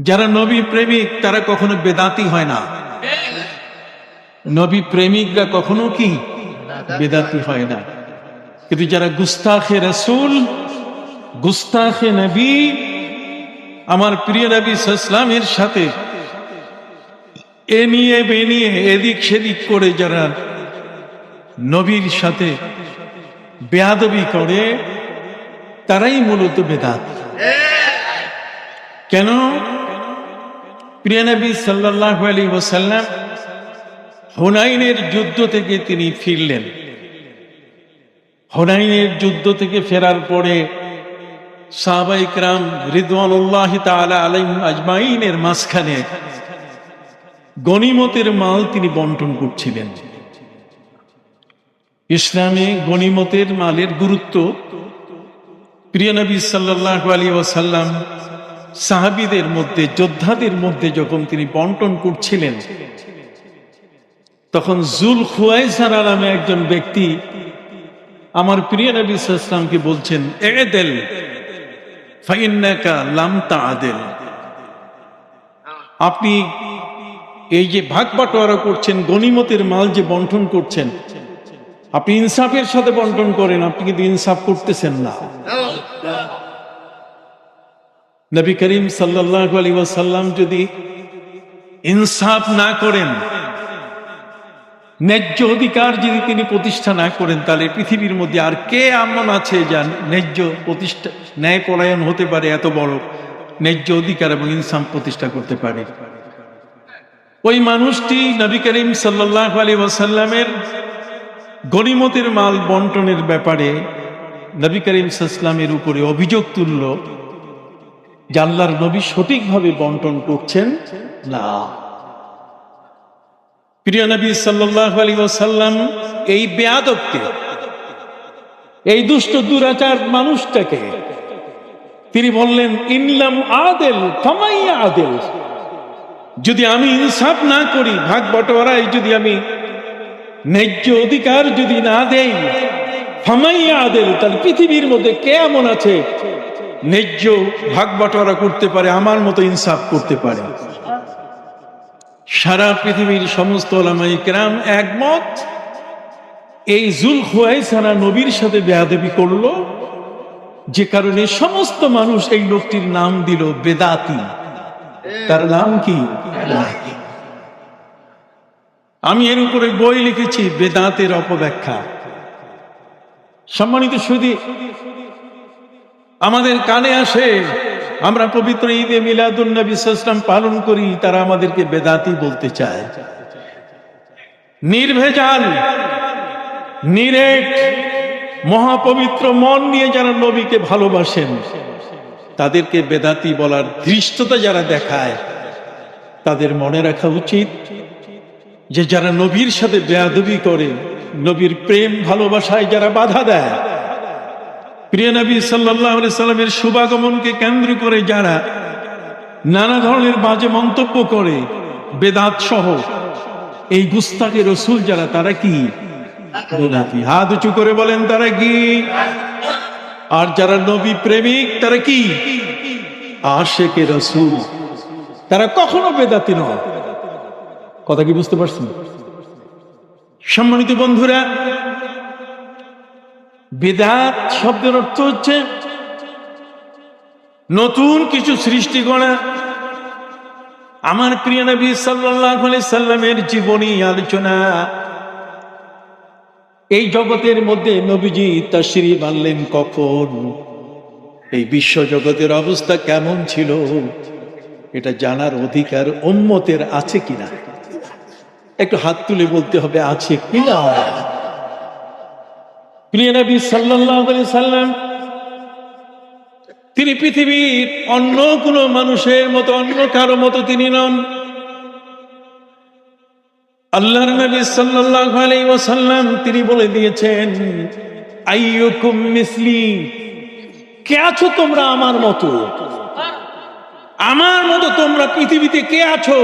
যারা নবী প্রেমিক, তারা কখনো বেদাতি হয় না। নবী প্রেমিকরা কখনো কি বেদাতি হয় না। কিন্তু যারা গুস্তাখে রসুল, গুস্তাখে নবী, আমার প্রিয় নবী ইসলামের সাথে এ নিয়ে, বে নিয়ে, এদিক সেদিক করে যারা নবীর সাথে বেয়াদবি করে, তারাই মূলত বেদাত। কেন? প্রিয় নবী সাল্লাহ আলী ওসাল্লাম হুনাইনের যুদ্ধ থেকে তিনি ফিরলেন। হুনাইনের যুদ্ধ থেকে ফেরার পরে সাহাবাইকরাম রিদওয়ানুল্লাহ তাআলা আলাইহিম আজমাইনের মাঝখানে গনিমতের মাল তিনি বন্টন করছিলেন। ইসলামে গনিমতের মালের গুরুত্ব প্রিয় নবী সাল্লাহ আলী ওসাল্লাম সাহাবিদের মধ্যে, যোদ্ধাদের মধ্যে যখন তিনি বন্টন করছিলেন, তখন জুল খুয়াইসার নামে একজন ব্যক্তি আমার প্রিয় নবী ইসলামকে বলছেন আপনি এই যে ভাগ বাটোয়ারা করছেন গনিমতের মাল যে বন্টন করছেন, আপনি ইনসাফের সাথে বন্টন করেন, আপনি কিন্তু ইনসাফ করতেছেন না। নবী করিম সাল্লাহ আলী ওয়াসাল্লাম যদি ইনসাফ না করেন, ন্যায্য অধিকার যদি তিনি প্রতিষ্ঠা না করেন, তাহলে পৃথিবীর মধ্যে আর কে এমন আছে যা ন্যায্য প্রতিষ্ঠা ন্যায় পলায়ন হতে পারে এত বড়? ন্যায্য অধিকার এবং ইনসাফ প্রতিষ্ঠা করতে পারে। ওই মানুষটি নবী করিম সাল্লাহ আলী ওয়াসাল্লামের গরিমতের মাল বন্টনের ব্যাপারে নবী করিম সাল্লামের উপরে অভিযোগ তুলল। যে আল্লাহর নবী সঠিকভাবে বন্টন করছেন? না। প্রিয় নবী সাল্লাহ আলী ওসাল্লাম এই বেয়াদবকে, এই দুষ্ট দুরাচার মানুষটাকে, তিনি বললেন, ইনলাম আদেল থামাইয়া আদেল। যদি আমি ইনসাফ না করি, ভাগ বটোয়ারায় যদি আমি ন্যায্য অধিকার যদি না দেই, ফামাইয়া আদেল, তাহলে পৃথিবীর মধ্যে কে এমন আছে? ন্যায্য ভাগ বটোয়ারা করতে পারে, আমার মতো ইনসাফ করতে পারে। সারা পৃথিবীর সমস্ত ওলামাই কেরাম একমত, এই জুল খুয়াইসানা নবীর সাথে বেয়াদেবি করল, যে কারণে সমস্ত মানুষ এই লোকটির নাম দিল বেদাতি। তার নাম কি? আমি এর উপরে বই লিখেছি, বেদাতের অপব্যাখ্যা। সম্মানিত সুদী আমাদের কানে আসে, আমরা পবিত্র ঈদে মিলাদুল্নবী ইসলাম পালন করি, তারা আমাদেরকে বেদাতি বলতে চায়। নির্ভেজাল, নিরেট, মহাপবিত্র মন নিয়ে যারা নবীকে ভালোবাসেন, তাদেরকে বেদাতি বলার দৃষ্টতা যারা দেখায়, তাদের মনে রাখা উচিত যে যারা নবীর সাথে বেয়াদবি করে, নবীর প্রেম ভালোবাসায় যারা বাধা দেয় প্রিয় নবী সাল্লাহ সাল্লামের শুভাগমনকে কেন্দ্র করে যারা নানা ধরনের বাজে মন্তব্য করে, বেদাত সহ, এই গুস্তাকে রসুল যারা, তারা কি? হাত উঁচু করে বলেন, তারা কি? আর যারা নবী প্রেমিক, তারা কি? আশেকে রসুল। তারা কখনো বেদাতি নয়। কথা কি বুঝতে পারছেন? সম্মানিত বন্ধুরা বেদাত শব্দের অর্থ হচ্ছে নতুন কিছু সৃষ্টি করা। আমার প্রিয় নবী সাল্লামের জীবনী আলোচনা। এই জগতের মধ্যে নবীজি তাশ্রী মানলেন কখন? এই বিশ্ব জগতের অবস্থা কেমন ছিল? এটা জানার অধিকার উম্মতের আছে কিনা? একটু হাত তুলে বলতে হবে, আছে কিনা? তিনি পৃথিবীর অন্য কোন মানুষের মতো, অন্য কারও মতো তিনি নন। আল্লাহর নবী সাল্লাল্লাহু আলাইহি তিনি বলে দিয়েছেন, আইয়ুকুম মিসলি, কে আছো তোমরা আমার মতো? আমার মতো তোমরা পৃথিবীতে কে আছো?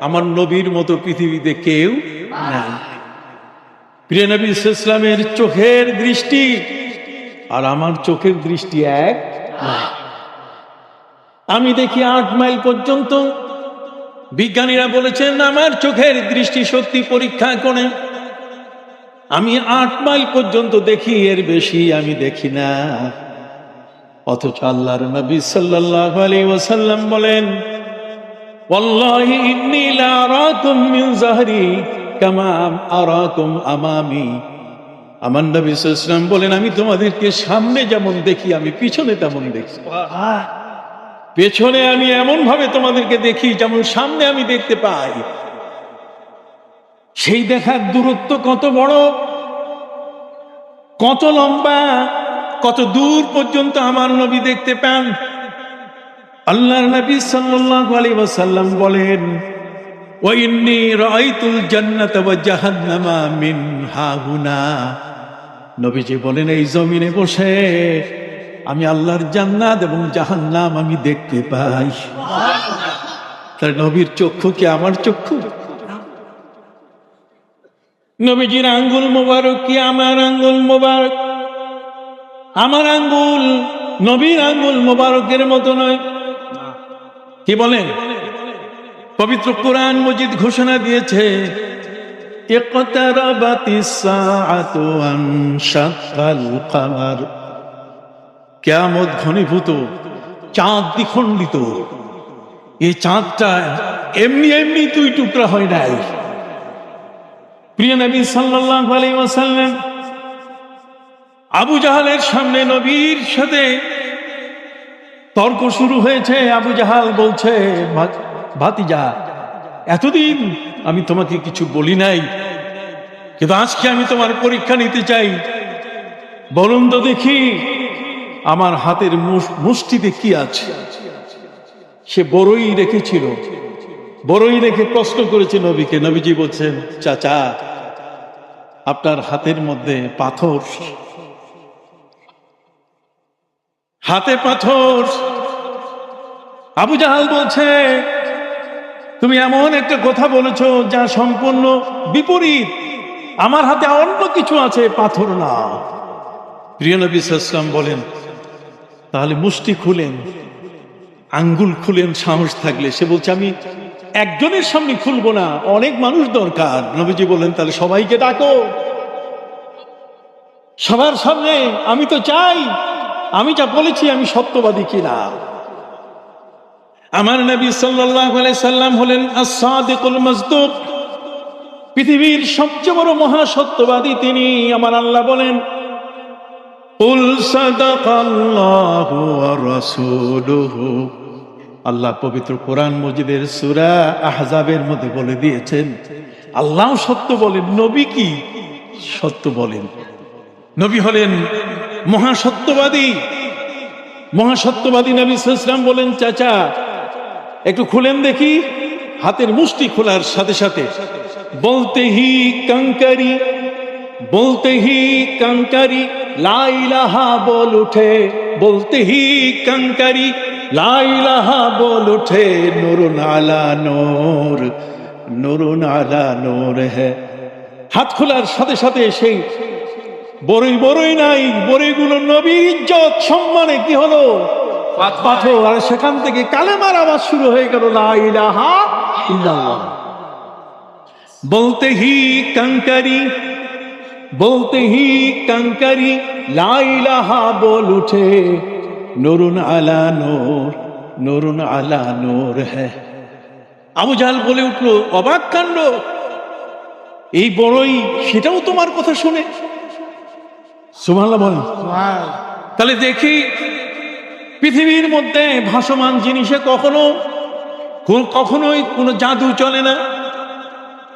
আমার নবীর মতো পৃথিবীতে কেউ নাই। প্রিয় নবী ইসলামের চোখের দৃষ্টি, আর আমার চোখের দৃষ্টি এক আমি দেখি আট মাইল পর্যন্ত বিজ্ঞানীরা বলেছেন, আমার চোখের দৃষ্টি শক্তি পরীক্ষা করে। আমি আট মাইল পর্যন্ত দেখি, এর বেশি আমি দেখি না। অথচ আল্লাহর নবী সাল্লাল্লাহু আলাইহি ওয়াসাল্লাম বলেন কামা আরাকুম আমামি। আমার নবী সাল্লাল্লাহু বলেন আমি তোমাদেরকে সামনে যেমন দেখি আমি পিছনে তেমন দেখি। পেছনে আমি এমন ভাবে তোমাদেরকে দেখি যেমন সামনে আমি দেখতে পাই। সেই দেখার দূরত্ব কত বড় কত লম্বা কত দূর পর্যন্ত আমার নবী দেখতে পান। আল্লাহ নবী সাল্লাল্লাহু আলাইহি ওয়াসাল্লাম বলেন নবীজি বলেন, এই জমিনে বসে আমি আল্লাহর জান্নাত এবং জাহান্নাম আমি দেখতে পাই। তার নবীর চক্ষু কি আমার চক্ষু? নবীজির আঙ্গুল মোবারক কি আমার আঙ্গুল মোবারক? আমার আঙ্গুল নবীর আঙ্গুল মোবারকের মতো নয়। কি বলেন? পবিত্র কোরআন মজিদ ঘোষণা দিয়েছে কেয়ামত ঘনীভূত, চাঁদ দ্বিখণ্ডিত। এই চাঁদটা এমনি এমনি তুই টুকরা হয় নাই। প্রিয় নবী ওয়াসাল্লাম, আবু জাহালের সামনে নবীর সাথে তর্ক শুরু হয়েছে। আবু জাহাল বলছে "ভাত- ভাতিজা, এতদিন আমি তোমাকে কিছু বলি নাই, কিন্তু আজকে আমি তোমার পরীক্ষা নিতে চাই। বলুন তো দেখি, আমার হাতের মুষ- মুষ্টিতে কি আছে? সে বড়ই রেখেছিল, বড়ই রেখে প্রশ্ন করেছে নবীকে। নবীজি বলছেন, চাচা, আপনার হাতের মধ্যে পাথর। হাতে পাথর। আবু জাহাল বলছে তুমি এমন একটা কথা বলেছ যা সম্পূর্ণ বিপরীত। আমার হাতে অন্য কিছু আছে, পাথর না। প্রিয় নবী বলেন, তাহলে মুষ্টি খুলেন, আঙ্গুল খুলেন, সাহস থাকলে। সে বলছে, আমি একজনের সামনে খুলবো না, অনেক মানুষ দরকার। নবীজি বললেন, তাহলে সবাইকে ডাকো। সবার সামনে, আমি তো চাই, আমি যা বলেছি, আমি সত্যবাদী কিনা? আমার নবী সাল্লাল্লাহু সাল্লাম হলেন আস-সাদিকুল পৃথিবীর সবচেয়ে বড় মহাসত্যবাদী তিনি। আমার আল্লাহ বলেন আল্লাহ পবিত্র কোরআন মজিদের সূরা আহজাবের মধ্যে বলে দিয়েছেন, আল্লাহ সত্য বলেন, নবী কি সত্য বলেন? নবী হলেন মহাসত্যবাদী। মহাসত্যবাদী নবী ইসলাম বলেন, চাচা একটু খুলেন দেখি। হাতের মুষ্টি খোলার সাথে সাথে। বলতে হি কঙ্কারি, বলতে হি কঙ্কারি লাইলাহা বল উঠে। বলতে হি কঙ্কারি লাইলাহা বল উঠে। নুরুন আলা নোর নুরুন আলা নূর হ্যাঁ হাত খোলার সাথে সাথে সেই বড়ই বড়ই নাই বড়ইগুলো নবীর ইজ্জত সম্মানে কি হলো? পাথর আর সেখান থেকে কালেমার আওয়াজ শুরু হয়ে গেল লা ইলাহা ইল্লাল্লাহ। বলতে হি কঙ্কারি বলতে হি কঙ্কারি লা ইলাহা বল উঠে নরুন আলা নোর নরুন আলা নোর হ্যাঁ আবু জাহাল বলে উঠল অবাক কাণ্ড এই বড়ই সেটাও তোমার কথা শুনে। সুবহানাল্লাহ বলেন। তাহলে দেখি পৃথিবীর মধ্যে ভাসমান জিনিসে কখনো কখনোই কোনো জাদু চলে না।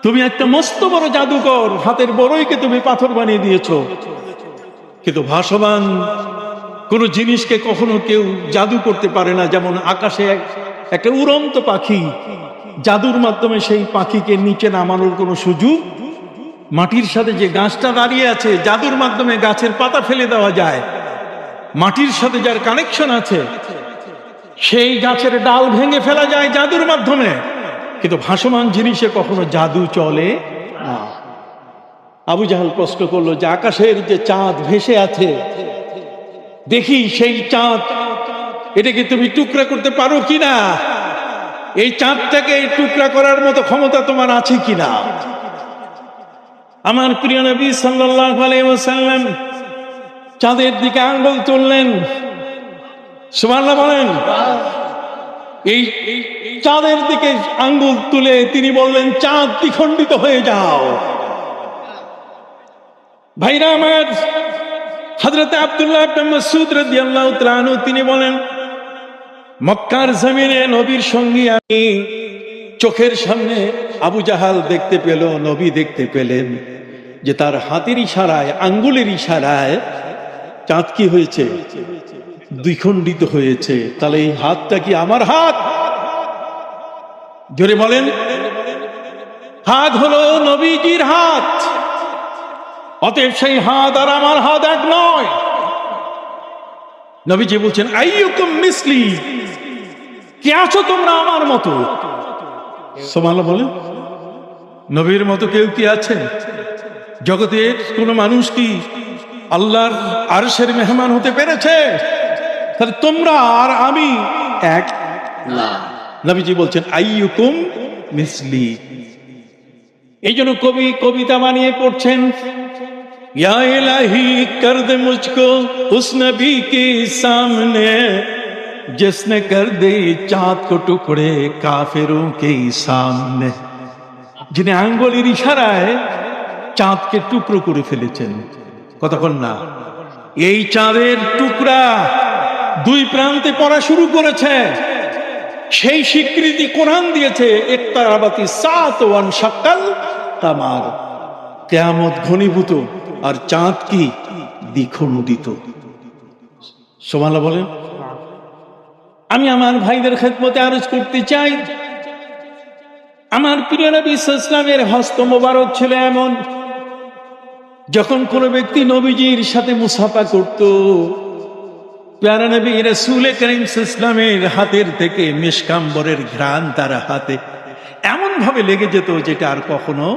তুমি একটা মস্ত বড় জাদুকর, হাতের বড়ইকে তুমি পাথর বানিয়ে দিয়েছ। কিন্তু ভাসমান কোনো জিনিসকে কখনো কেউ জাদু করতে পারে না, যেমন আকাশে একটা উড়ন্ত পাখি। জাদুর মাধ্যমে সেই পাখিকে নিচে নামানোর কোনো সুযোগ? মাটির সাথে যে গাছটা দাঁড়িয়ে আছে, জাদুর মাধ্যমে গাছের পাতা ফেলে দেওয়া যায়। মাটির সাথে যার কানেকশন আছে, সেই গাছের ডাল ভেঙে ফেলা যায় জাদুর মাধ্যমে। কিন্তু ভাসমান জিনিসে কখনো জাদু চলে না। আবু জাহাল প্রশ্ন করল, যে আকাশের যে চাঁদ ভেসে আছে, দেখি সেই চাঁদ এটাকে তুমি টুকরা করতে পারো কিনা? এই চাঁদটাকে টুকরা করার মতো ক্ষমতা তোমার আছে কিনা? আমার প্রিয় নবী সাল্লাল্লাহু আলাইহি ওয়াসাল্লাম চাঁদের দিকে আঙ্গুল তুললেন। সুবহানাল্লাহ বলেন, এই চাঁদের দিকে আঙ্গুল তুলে তিনি বললেন, চাঁদ দ্বিখণ্ডিত হয়ে যাও। ভাইরা আমার হজরত আব্দুল্লাহ তিনি বলেন, মক্কার জমিনে নবীর সঙ্গী আমি চোখের সামনে আবু জাহাল দেখতে পেল, নবী দেখতে পেলেন যে তার হাতের ইশারায়, আঙ্গুলের ইশারায় চাঁদ কি হয়েছে, দ্বিখণ্ডিত হয়েছে। তাহলে এই হাতটা কি আমার হাত? জোরে বলেন। হাত হলো নবীজির হাত। অতএব সেই হাত আর আমার হাত এক নয়। নবীজি বলছেন, আইয়ুকুম মিসলি, কে আছো তোমরা আমার মতো? সোমালা বলেন, নবীর মতো কেউ কি আছে জগতের কোন মানুষ কি আল্লাহর আরশের মেহমান হতে পেরেছে। তাহলে তোমরা আর আমি এক? না। নবীজি বলছেন আইয়ুকুম মিসলি। এই জন্য কবি কবিতা বানিয়ে পড়ছেন ইয়া الہی کر دے مجھ کو اس نبی کے سامنے جس نے کر دے چاند کو ٹکڑے کافروں کے আঙ্গুলের ইশারায় চাঁদকে টুকরো করে ফেলেছেন। কতক্ষণ না? এই চাঁদের টুকরা দুই প্রান্তে পড়া শুরু করেছে। সেই স্বীকৃতি কোরআন দিয়েছে, একতারাবাতি সাত ওয়ান সাক্কাল তামার কেয়ামত ঘনীভূত, আর চাঁদ কি দ্বিখণ্ডিত? সোমালা বলেন, আমি আমার ভাইদের খেদমতে আরজ করতে চাই। আমার প্রিয় নবী ইসলামের হস্ত মোবারক ছিল এমন যখন কোনো ব্যক্তি নবীজির সাথে মুসাফা করত, প্যারা নবী রসুল করিম ইসলামের হাতের থেকে মিসকাম্বরের ঘ্রাণ তার হাতে। এমন ভাবে লেগে যেত যেটা আর কখনো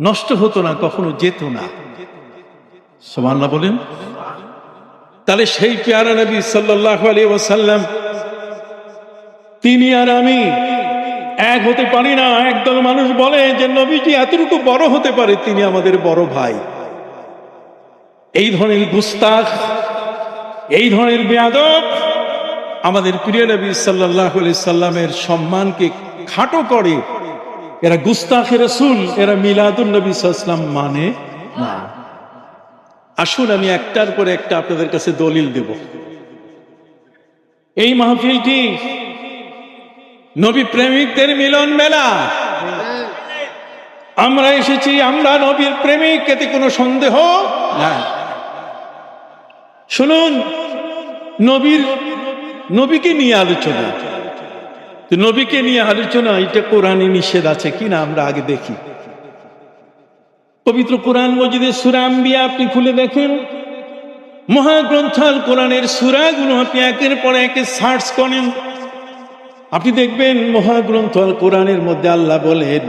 নষ্ট হতো না, কখনো যেত না। সোমান্না বলেন। তাহলে সেই পেয়ারা নবী সাল্লাহ আলী ওয়াসাল্লাম, তিনি আর আমি এক হতে পারি না। একদল মানুষ বলে যে, নবীজি এতটুকু বড় হতে পারে, তিনি আমাদের বড় ভাই। এই ধরনের গুস্তাখ, এই ধরনের বেয়াদব আমাদের প্রিয় নবী সাল্লাহ সাল্লামের সম্মানকে খাটো করে। এরা গুস্তাখে রসুল, এরা মিলাদুল নবী সাল্লাম মানে না। আসুন, আমি একটার পর একটা আপনাদের কাছে দলিল দেব। এই মাহফিলটি নবী প্রেমিকদের মিলন মেলা। আমরা এসেছি, আমরা নবীর প্রেমিক, এতে কোনো সন্দেহ না শুনুন, নবীর, নবীকে নিয়ে আলোচনা। নবীকে নিয়ে আলোচনা, এটা কোরআনে নিষেধ আছে কিনা আমরা আগে দেখি। পবিত্র কোরআন মজিদের সুরাম্বিয়া আপনি খুলে দেখেন। মহাগ্রন্থাল কোরআনের সুরাগুলো আপনি একের পর একে সার্চ করেন। আপনি দেখবেন মহাগ্রন্থাল কোরআনের মধ্যে আল্লাহ বলেন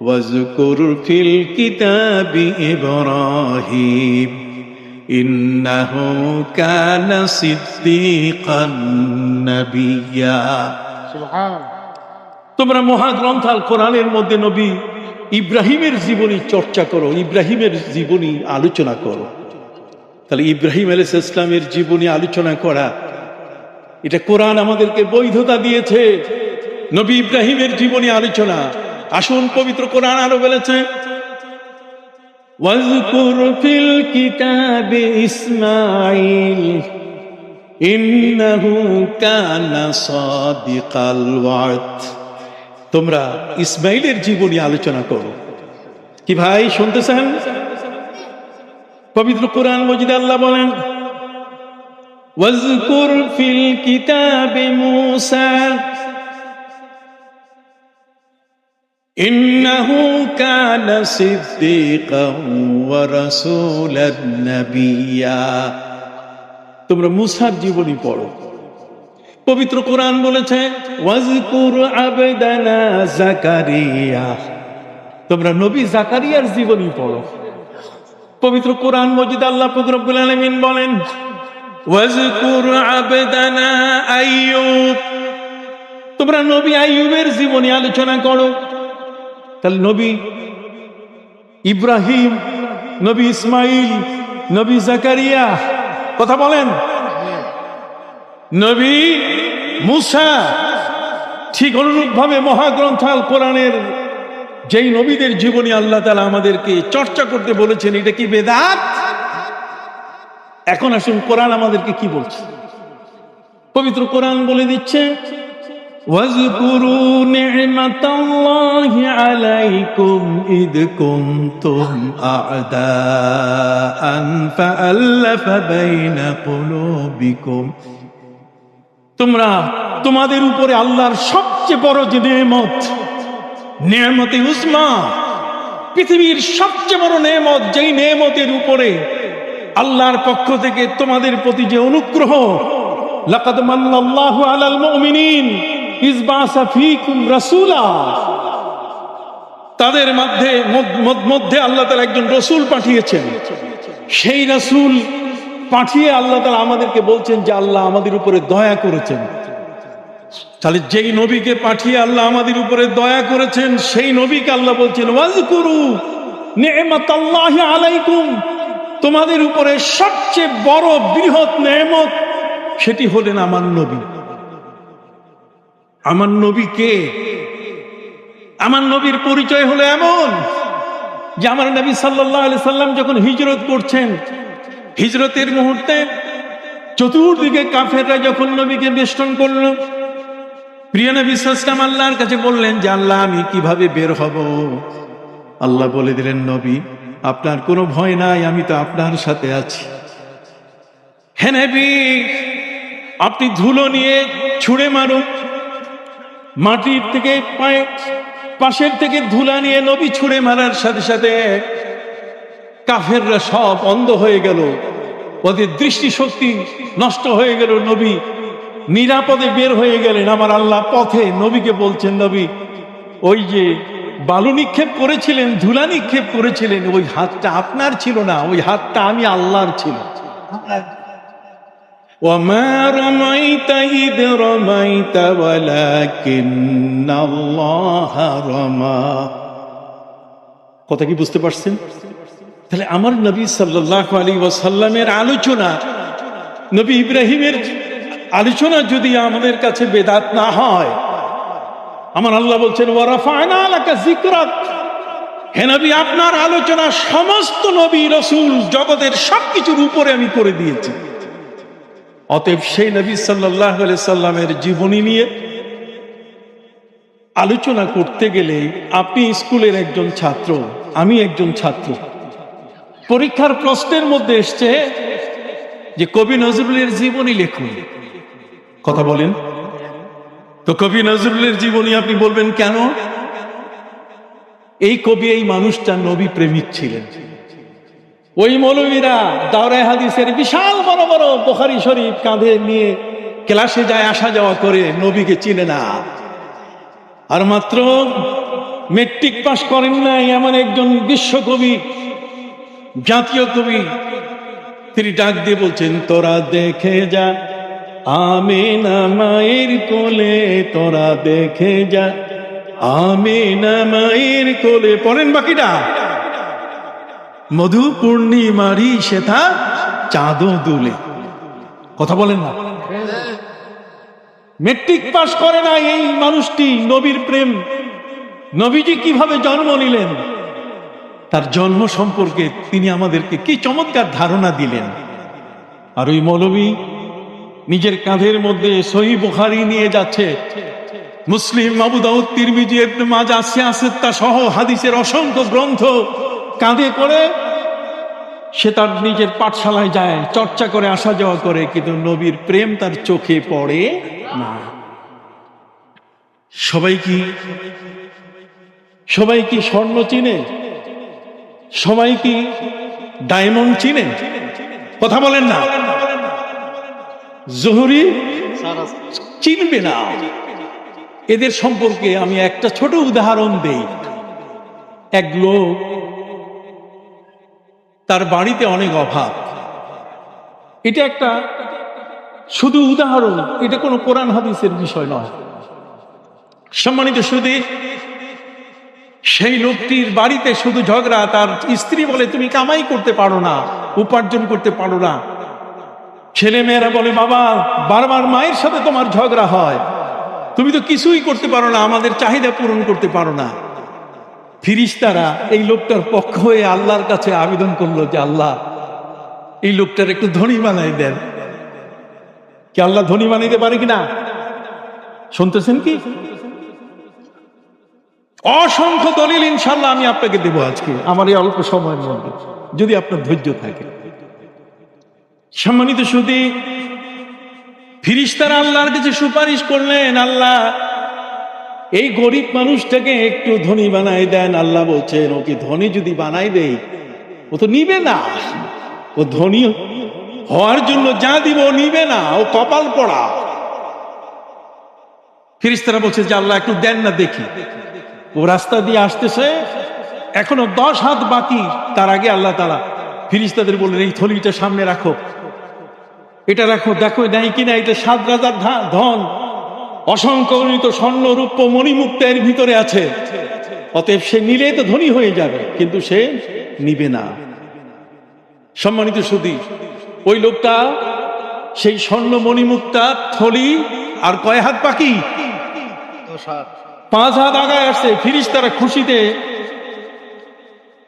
ওয়াজকুর ফিল কিতাবি ইব্রাহিম ইন্নাহু কানা সিদ্দিকান নাবিয়্যা তোমরা মহাগ্রন্থাল কোরআনের মধ্যে নবী ইব্রাহিমের জীবনী চর্চা করো ইব্রাহিমের জীবনী আলোচনা করো। তাহলে ইব্রাহিম আলিস ইসলামের জীবনী আলোচনা করা এটা কোরআন আমাদেরকে বৈধতা দিয়েছে নবী ইব্রাহিমের জীবনী আলোচনা আসুন পবিত্র কোরআন আরো বলেছে واذكر في الكتاب إسماعيل إنه كان صادق الوعد তোমরা ইসমাইলের জীবনী আলোচনা করো কি ভাই শুনতেছেন পবিত্র কোরআন মজিদ আল্লাহ বলেন ফিল কিতাবে মূসা ইন্নাহু কানা সিদ্দিকান ওয়া রাসূলান নাবিয়্যা তোমরা মুসার জীবনী পড়ো। পবিত্র কোরআন বলেছে, ওয়াজকুর আবেদানা জাকারিয়া। তোমরা নবী জাকারিয়ার জীবনী পড়ো। পবিত্র কোরআন মজিদ আল্লাহ ফকরবুল আলমিন বলেন واذكر عبدنا ايوب তোমরা নবী আইয়ুবের জীবনী আলোচনা করো। তাহলে নবী ইব্রাহিম, নবী ইসমাইল, নবী জাকারিয়া, কথা বলেন। নবী মুসা, ঠিক অনুরূপভাবে মহাগ্রন্থাল কোরআনের যেই নবীদের জীবনী আল্লাহ তালা আমাদেরকে চর্চা করতে বলেছেন, এটা কি বেদাত? এখন আসুন কোরআন আমাদেরকে কি বলছে পবিত্র কোরআন বলে দিচ্ছে واذكروا نعمة الله عليكم إذ كنتم أعداء فألف بين قلوبكم তোমরা তোমাদের উপরে আল্লাহর সবচেয়ে বড় যে নেমত নেমতে উসমা পৃথিবীর সবচেয়ে বড় নেমত যেই নেমতের উপরে আল্লাহর পক্ষ থেকে তোমাদের প্রতি যে অনুগ্রহ, লাকাদ মান্নাল্লাহু আলাল মুমিনিন, ইজ বাসা ফীকুম রাসূলা। তাদের মধ্যে, মধ্য- আল্লাহ তাআলা একজন রসূল পাঠিয়েছেন। সেই রাসূল পাঠিয়ে আল্লাহ তাআলা আমাদেরকে বলছেন যে আল্লাহ আমাদের উপরে দয়া করেছেন। তাহলে যেই নবীকে পাঠিয়ে আল্লাহ আমাদের উপরে দয়া করেছেন, সেই নবীকে আল্লাহ বলছেন, ওয়াজকুরু নি'মাতাল্লাহি আলাইকুম তোমাদের উপরে সবচেয়ে বড় বৃহৎ নেমত সেটি হলেন আমার নবী। আমার নবী কে? আমার নবীর পরিচয় হলো এমন যে আমার নবী আলাইহি সাল্লাম যখন হিজরত করছেন, হিজরতের মুহূর্তে চতুর্দিকে কাফেররা যখন নবীকে বেষ্টন করল, প্রিয় নবী সাল্লাম আল্লাহর কাছে বললেন যে, আল্লাহ, আমি কীভাবে বের হব? আল্লাহ বলে দিলেন, নবী আপনার কোনো ভয় নাই, আমি তো আপনার সাথে আছি। হে নবী, আপনি ধুলো নিয়ে ছুঁড়ে মারুন। মাটির থেকে পাশের থেকে ধুলা নিয়ে নবী ছুঁড়ে মারার সাথে সাথে কাফেররা সব অন্ধ হয়ে গেল। ওদের দৃষ্টিশক্তি নষ্ট হয়ে গেল নবী। নিরাপদে বের হয়ে গেলেন। আমার আল্লাহ পথে নবীকে বলছেন, নবী, ওই যে বালু নিক্ষেপ করেছিলেন ধুলা নিক্ষেপ করেছিলেন ওই হাতটা আপনার ছিল না ওই হাতটা আমি আল্লাহর ছিল وما رميت إذ رميت ولكن الله رمى কথা কি বুঝতে পারছেন তাহলে আমার নবী সাল্লাল্লাহু আলাইহি ওয়াসাল্লামের আলোচনা নবী ইব্রাহিমের আলোচনা যদি আমাদের কাছে বেদাত না হয় আমার আল্লাহ বলছেন ওয়ারাফায়না লাকা যিকরাক। হে নবী, আপনার আলোচনা সমস্ত নবী রসুল জগতের সবকিছুর উপরে আমি করে দিয়েছি। অতএব সেই নবী সাল্লামের জীবনী নিয়ে আলোচনা করতে গেলে আপনি স্কুলের একজন ছাত্র, আমি একজন ছাত্র। পরীক্ষার প্রশ্নের মধ্যে এসছে যে কবি নজরুলের জীবনী লেখুন। কথা বলেন। তো কবি নজরুলের জীবনী আপনি বলবেন কেন? এই কবি, এই মানুষটা নবী প্রেমিক ছিলেন। ওই মৌলবীরা দাওরাই হাদিসের বিশাল বড় বড় বোখারি শরীফ কাঁধে নিয়ে ক্লাসে যায়, আসা যাওয়া করে, নবীকে চিনে না। আর মাত্র মেট্রিক পাস করেন নাই এমন একজন বিশ্বকবি জাতীয় কবি, তিনি ডাক দিয়ে বলছেন, তোরা দেখে যা আমি মায়ের কোলে তোরা দেখে যা। আমি মায়ের কোলে, পড়েন বাকিটা। মধু পূর্ণিমারি সেথা চাঁদও দুলে। কথা বলেন না। মেট্রিক পাস করে না এই মানুষটি নবীর প্রেম। নবীজি কীভাবে জন্ম নিলেন? তার জন্ম সম্পর্কে তিনি আমাদেরকে কি চমৎকার ধারণা দিলেন। আর ওই মৌলবী নিজের কাঁধের মধ্যে সহি বুখারি নিয়ে যাচ্ছে। মুসলিম, আবু দাউদ, তিরমিজি, ইবনে মাজাহ, সিয়াসেত্তা সহ হাদিসের অসংখ্য গ্রন্থ কাঁধে করে সে তার নিজের পাঠশালায় যায়, চর্চা করে, আসা যাওয়া করে, কিন্তু নবীর প্রেম তার চোখে পড়ে না। সবাই কি সবাই কি স্বর্ণ চিনে? সবাই কি ডায়মন্ড চিনে? কথা বলেন না। জহুরি চিনবে না। এদের সম্পর্কে আমি একটা ছোট উদাহরণ দেই। এক লোক তার বাড়িতে অনেক অভাব। এটা একটা শুধু উদাহরণ, এটা কোনো কোরআন হাদিসের বিষয় নয়। সম্মানিত শুধু সেই লোকটির বাড়িতে শুধু ঝগড়া, তার স্ত্রী বলে, তুমি কামাই করতে পারো না, উপার্জন করতে পারো না। ছেলে মেয়েরা বলে, বাবা, বারবার মায়ের সাথে তোমার ঝগড়া হয়। তুমি তো কিছুই করতে পারো না, আমাদের চাহিদা পূরণ করতে পারো না। ফিরিস্তারা এই লোকটার পক্ষ হয়ে আল্লাহর কাছে আবেদন করল যে, আল্লাহ, এই লোকটার একটু ধনী বানাই দেন। কি আল্লাহ ধনী বানাইতে পারে কিনা? শুনতেছেন কি? অসংখ্য দলিল ইনশাল্লাহ আমি আপনাকে দেবো আজকে। আমার এই অল্প সময়ের মধ্যে, যদি আপনার ধৈর্য থাকে। সম্মানিত সুদী, ফিরিস্তারা আল্লাহর কাছে সুপারিশ করলেন, আল্লাহ, এই গরিব মানুষটাকে একটু ধনী বানাই দেন। আল্লাহ বলছেন, ওকে ধনী যদি বানাই দেই, ও তো নিবে না। ও ধনী হওয়ার জন্য যা দিব ও নিবে না, ও কপাল পড়া। ফিরিস্তারা বলছে যে, আল্লাহ, একটু দেন না দেখি। ও রাস্তা দিয়ে আসতেছে। এখনও দশ হাত বাকি। তার আগে আল্লাহ তালা ফিরিস্তাদের বললেন, এই থলিটা সামনে রাখো। এটা রাখো, দেখো নাই কিনা এটা সাত রাজার ধন। অসংখ্যগণিত স্বর্ণ রূপ্য মণিমুক্ত এর ভিতরে আছে। অতএব সে নিলে তো ধনী হয়ে যাবে, কিন্তু সে নিবে না। সম্মানিত সুদী ওই লোকটা, সেই স্বর্ণ, মণিমুক্তা, থলি আর কয় হাত বাকি? পাঁচ হাত আগায় আসছে ফিরিস তারা খুশিতে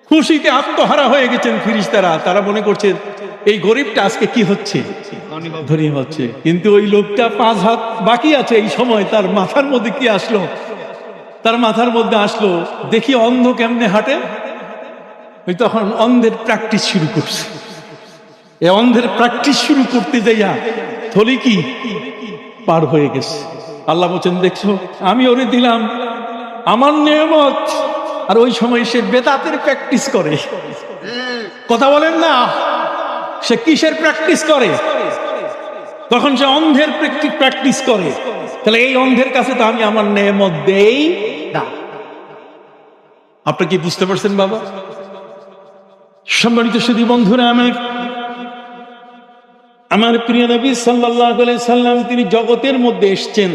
খুশিতে আত্মহারা হয়ে গেছেন ফিরিস্তারা। তারা মনে করছেন এই গরিবটা আজকে কি হচ্ছে? ধনী হচ্ছে। কিন্তু ওই লোকটা পাঁচ হাত বাকি আছে, এই সময় তার মাথার মধ্যে কি আসলো? তার মাথার মধ্যে আসলো, দেখি অন্ধ কেমনে হাঁটে? ওই তখন অন্ধের প্র্যাকটিস শুরু করছে। এ অন্ধের প্র্যাকটিস শুরু করতে যাইয়া থলি কি? পার হয়ে গেছে। আল্লাহ বলছেন, দেখছ, আমি ওরে দিলাম আমার নিয়ামত। আর ওই সময় সে বেতাতের প্র্যাকটিস করে। কথা বলেন না? সে কিসের প্র্যাকটিস করে? তখন সে অন্ধের প্র্যাকটিস করে। তাহলে এই অন্ধের কাছে তো আমি আমার নেয়ামত দেই না। আপনি কি বুঝতে পারছেন বাবা? সম্মানিত সুদী বন্ধুরা, আমার আমার প্রিয় নবী সাল্লাহ সাল্লাম, তিনি জগতের মধ্যে এসছেন।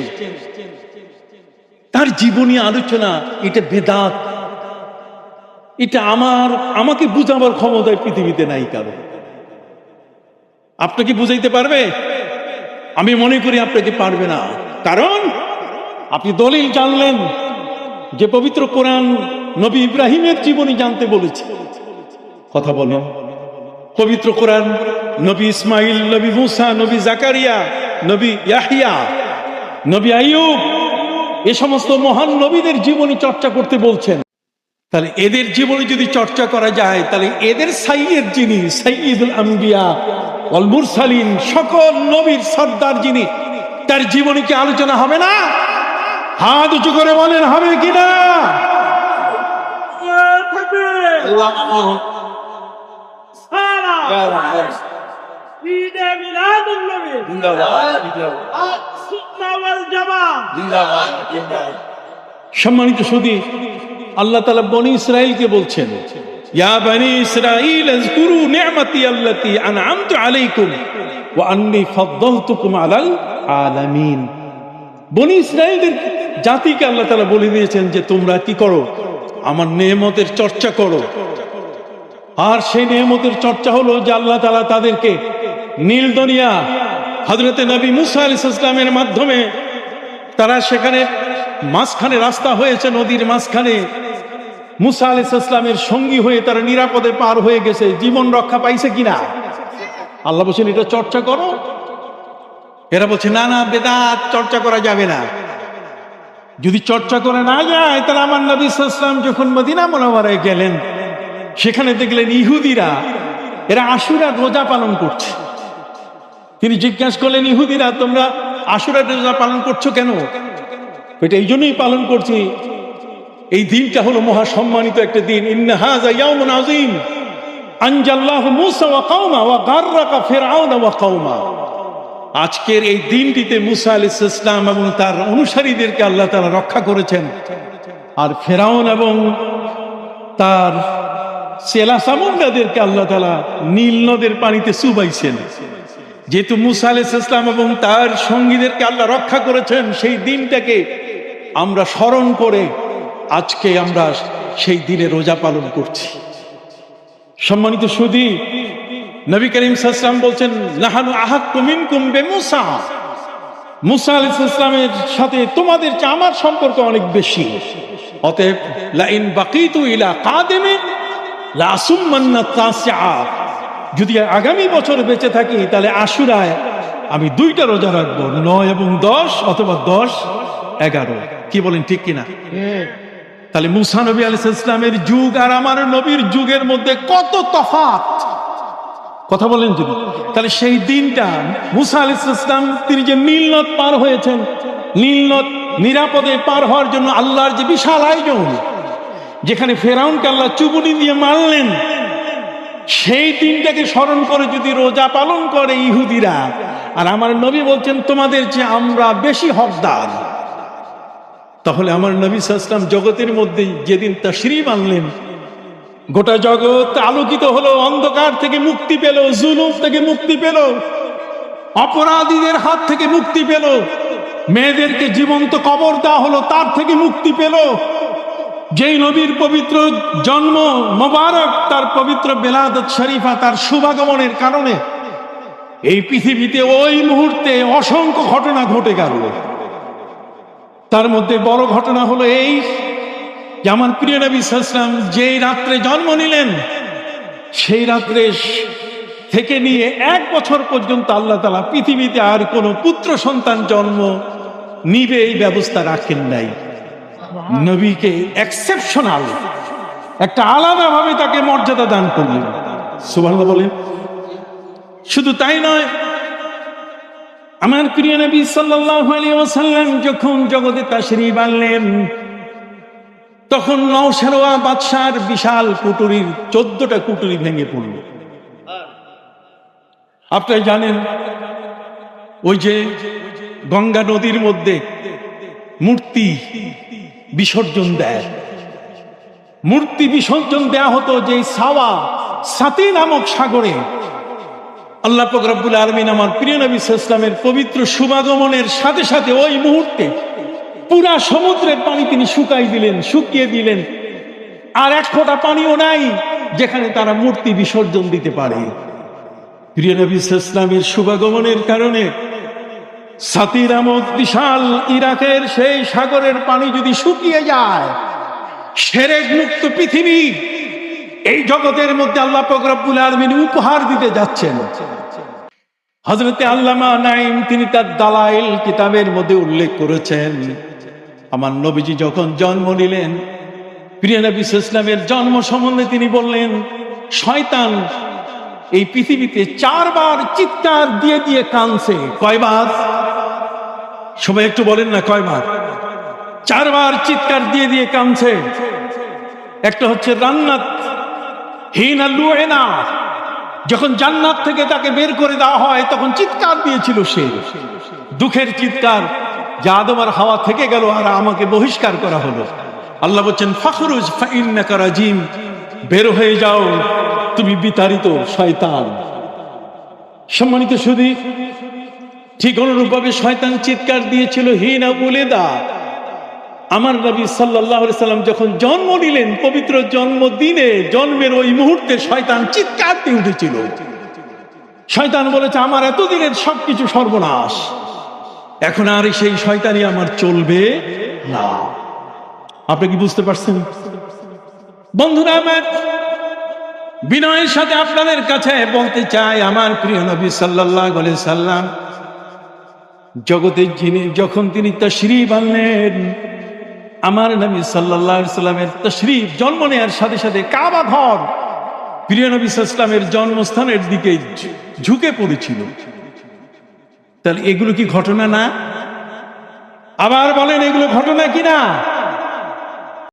তার জীবনী আলোচনা, এটা বেদাত। এটা আমার আমাকে বুঝাবার ক্ষমতায় পৃথিবীতে নাই কারও আপনাকে বুঝাইতে পারবে? আমি মনে করি আপনাকে পারবে না। কারণ আপনি দলিল জানলেন যে পবিত্র কোরআন নবী ইব্রাহিমের জীবনী জানতে বলেছে। কথা বলো। পবিত্র কোরআন নবী ইসমাইল, নবী মুসা, নবী জাকারিয়া, নবী ইয়াহিয়া, নবী আইয়ুব, এ সমস্ত মহান নবীদের জীবনী চর্চা করতে বলছেন। তাহলে এদের জীবনে যদি চর্চা করা যায় তাহলে এদের সাইয়ের যিনি সাইয়দুল আম্বিয়া অল মুরসালিন সকল নবীর সর্দার যিনি তার জীবনী কি আলোচনা হবে না? হাত উঁচু করে বলেন হবে সুন্নাহ ওয়াল সম্মানিত সুদী আল্লাহ তালা বনি ইসরায়েলকে বলছেন, ইয়া বনি ইসরাইল ওয়া আন্নী বনি জাতিকে আল্লাহ তাআলা বলে দিয়েছেন যে, তোমরা কি করো? আমার নেমতের চর্চা করো। আর সেই নেমতের চর্চা হলো যে, আল্লাহ তাআলা তাদেরকে নীল দুনিয়া, হযরতে নবী মুসা আলাইহিস সালামের মাধ্যমে তারা সেখানে মাঝখানে রাস্তা হয়েছে, নদীর মাঝখানে। মুসা আলি ইসলামের সঙ্গী হয়ে তারা নিরাপদে পার হয়ে গেছে। জীবন রক্ষা পাইছে কিনা? আল্লাহ বলছেন, এটা চর্চা করো। এরা বলছে, না না, বেদাত চর্চা করা যাবে না। যদি চর্চা করে না যায়, তাহলে আমার নবী ইসলাম যখন মদিনা মনোবরায় গেলেন, সেখানে দেখলেন ইহুদিরা, এরা আশুরা রোজা পালন করছে। তিনি জিজ্ঞাসা করলেন, ইহুদিরা, তোমরা আশুরা রোজা পালন করছ কেন? এটা এই জন্যই পালন করছি এই দিনটা হলো মহা সম্মানিত একটা দিন। ইন্নাহাজা ওয়া আজকের এই দিনটিতে মুসা আলাইহিস সালাম এবং তার অনুসারীদেরকে আল্লাহ তাআলা রক্ষা করেছেন। আর ফেরাউন এবং তার সেলা সামুন্ডাদেরকে আল্লাহ তাআলা নীল নদের পানিতে চুবাইছেন। যেহেতু মুসা আলাইহিস ইসলাম এবং তার সঙ্গীদেরকে আল্লাহ রক্ষা করেছেন, সেই দিনটাকে আমরা স্মরণ করে আজকে আমরা সেই দিনে রোজা পালন করছি। সম্মানিত সুদী নবী করিম সাল্লাম বলছেন, নাহানু আহাক কুমিন কুম্বে মুসা মুসা আলাইহিস ইসলামের সাথে তোমাদের আমার সম্পর্ক অনেক বেশি। অতএব, লাইন বাকিতু ইলা কাদেমে লা আসুম্মান্না তাসিআ। যদি আগামী বছর বেঁচে থাকি, তাহলে আশুরায় আমি দুইটা রোজা রাখব, নয় এবং দশ অথবা দশ, এগারো। কি বলেন, ঠিক কিনা? তাহলে মুসা নবী আলাইহিস ইসলামের যুগ আর আমার নবীর যুগের মধ্যে কত তফাৎ? কথা বলেন যদি। তাহলে সেই দিনটা মুসা আল ইসলাম তিনি যে নীলনদ পার হয়েছেন নীলনদ নিরাপদে পার হওয়ার জন্য আল্লাহর যে বিশাল আয়োজন, যেখানে ফেরাউনকে আল্লাহ চুবুনি দিয়ে মারলেন, সেই দিনটাকে স্মরণ করে যদি রোজা পালন করে ইহুদিরা, আর আমার নবী বলছেন, তোমাদের যে আমরা বেশি হকদার। তাহলে আমার নবী সাল্লাম জগতের মধ্যে যেদিন তা শ্রী আনলেন, গোটা জগৎ আলোকিত হলো, অন্ধকার থেকে মুক্তি পেল, জুলুম থেকে মুক্তি পেল, অপরাধীদের হাত থেকে মুক্তি পেল, মেয়েদেরকে জীবন্ত কবর দেওয়া হলো, তার থেকে মুক্তি পেল। যেই নবীর পবিত্র জন্ম মোবারক, তার পবিত্র বেলাদত শরীফা তার শুভাগমনের কারণে এই পৃথিবীতে ওই মুহূর্তে অসংখ্য ঘটনা ঘটে গেল। তার মধ্যে বড় ঘটনা হলো এই যে আমার প্রিয় নবী সাল্লাম যেই রাত্রে জন্ম নিলেন, সেই রাত্রে থেকে নিয়ে এক বছর পর্যন্ত আল্লাহ তালা পৃথিবীতে আর কোনো পুত্র সন্তান জন্ম নিবে এই ব্যবস্থা রাখেন নাই। নবীকে এক্সেপশনাল একটা আলাদাভাবে তাকে মর্যাদা দান করলেন। সুবহান বলেন। শুধু তাই নয় আমার প্রিয় নবী ওয়াসাল্লাম যখন জগতে তাশরীফ আনলেন, তখন নৌসেরোয়া বাদশার বিশাল কুটুরির, চোদ্দটা কুটুরি ভেঙে পড়ল। আপনারা জানেন, ওই যে গঙ্গা নদীর মধ্যে মূর্তি বিসর্জন দেয়। মূর্তি বিসর্জন দেয়া হতো যে সাওয়া সাতি নামক সাগরে আল্লাহ রব্বুল আলমিন আমার প্রিয় নবী ইসলামের পবিত্র শুভাগমনের সাথে সাথে ওই মুহূর্তে পুরা সমুদ্রের পানি তিনি শুকাই দিলেন, শুকিয়ে দিলেন। আর এক ফোঁটা পানিও নাই যেখানে তারা মূর্তি বিসর্জন দিতে পারে। প্রিয় নবী ইসলামের শুভাগমনের কারণে সাতি নামক বিশাল ইরাকের সেই সাগরের পানি যদি শুকিয়ে যায়, সেরেক মুক্ত পৃথিবী এই জগতের মধ্যে আল্লাহ পাক রব্বুল আলমিন উপহার দিতে যাচ্ছেন। হজরতে আল্লামা নাইম তিনি তার দালাইল কিতাবের মধ্যে উল্লেখ করেছেন। আমার নবীজি যখন জন্ম নিলেন, প্রিয় ইসলামের জন্ম সম্বন্ধে তিনি বললেন, শয়তান এই পৃথিবীতে চারবার চিৎকার দিয়ে দিয়ে কানছে কয়বার? সবাই একটু বলেন না, কয়বার? চারবার চিৎকার দিয়ে দিয়ে কানছে একটা হচ্ছে রান্নাত যখন জান্নাত থেকে তাকে বের করে দেওয়া হয়, তখন চিৎকার দিয়েছিল সে। দুঃখের চিৎকার যে আদম আর হাওয়া থেকে গেল আর আমাকে বহিষ্কার করা হলো। আল্লাহ বলছেন, ফাখরুজ ফাইন্নাকা বের হয়ে যাও, তুমি বিতাড়িত শয়তান। সম্মানিত সুদী ঠিক অনুরূপভাবে শয়তান চিৎকার দিয়েছিল, হিনা উলেদা। আমার নবী সাল্লাহ সাল্লাম যখন জন্ম নিলেন, পবিত্র জন্মদিনে জন্মের ওই মুহূর্তে শয়তান চিৎকার দিয়ে উঠেছিল। শয়তান বলেছে, আমার এতদিনের সবকিছু সর্বনাশ। এখন আর সেই শয়তানি আমার চলবে না। আপনি কি বুঝতে পারছেন? বন্ধুরা আমার, বিনয়ের সাথে আপনাদের কাছে বলতে চাই, আমার প্রিয় নবী সাল্লাহ সাল্লাম জগতের যিনি যখন তিনি তা তশরিফ আনলেন আমার নবী সাল্লাহ সাল্লামের তশরিফ জন্ম নেওয়ার সাথে সাথে কাবা ঘর, প্রিয় নবী ইসলামের জন্মস্থানের দিকে ঝুঁকে পড়েছিল। তাহলে এগুলো কি ঘটনা না? আবার বলেন, এগুলো ঘটনা কি না?